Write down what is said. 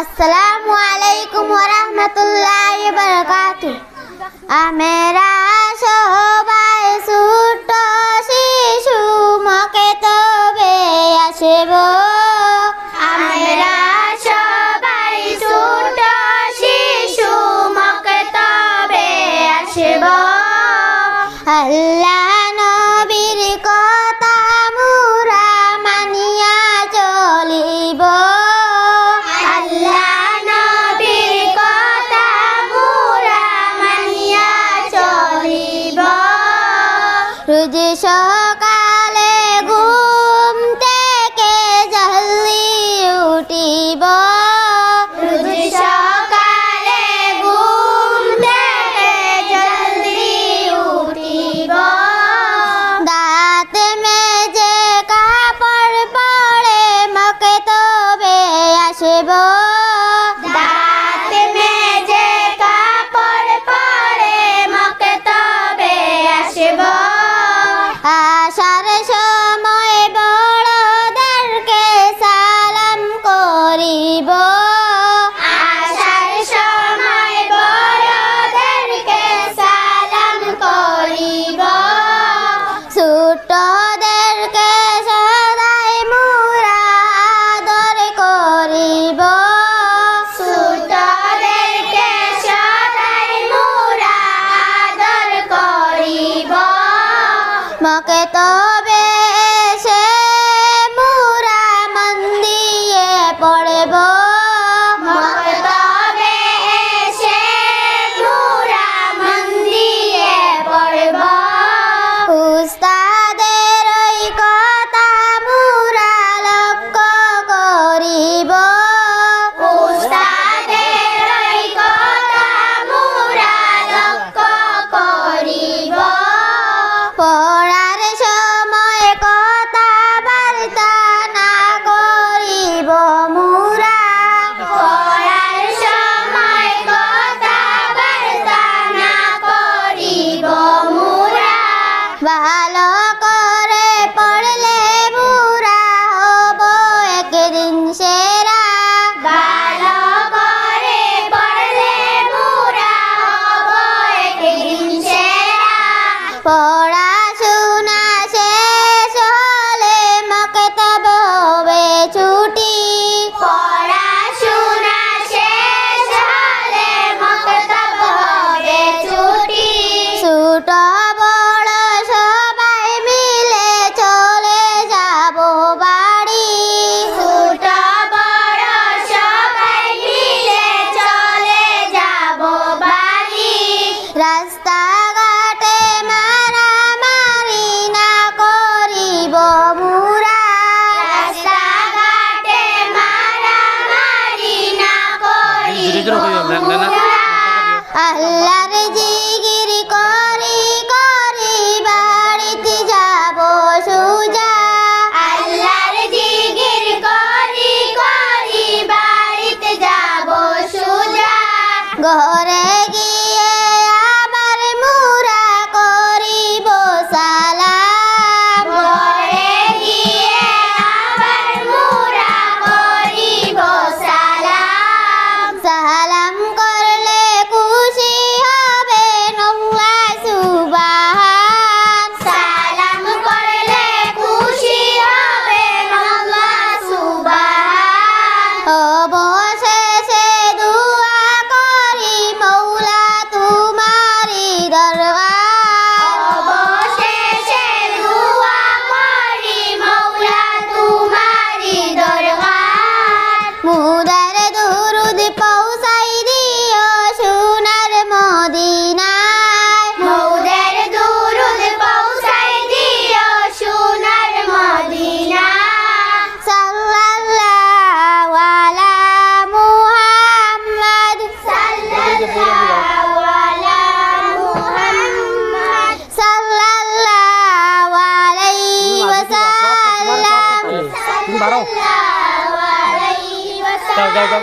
আসসালামু আলাইকুম রহমতুল্লাহ বরকাত আমেরা সবাই ছোট শিশু, মকে তবে আসব। আমরা সবাই ছোট শিশু, মকে তবে আসব। আল্লাহ দেশা মকে তবে Hello. দাঁড়াও। দাও দাও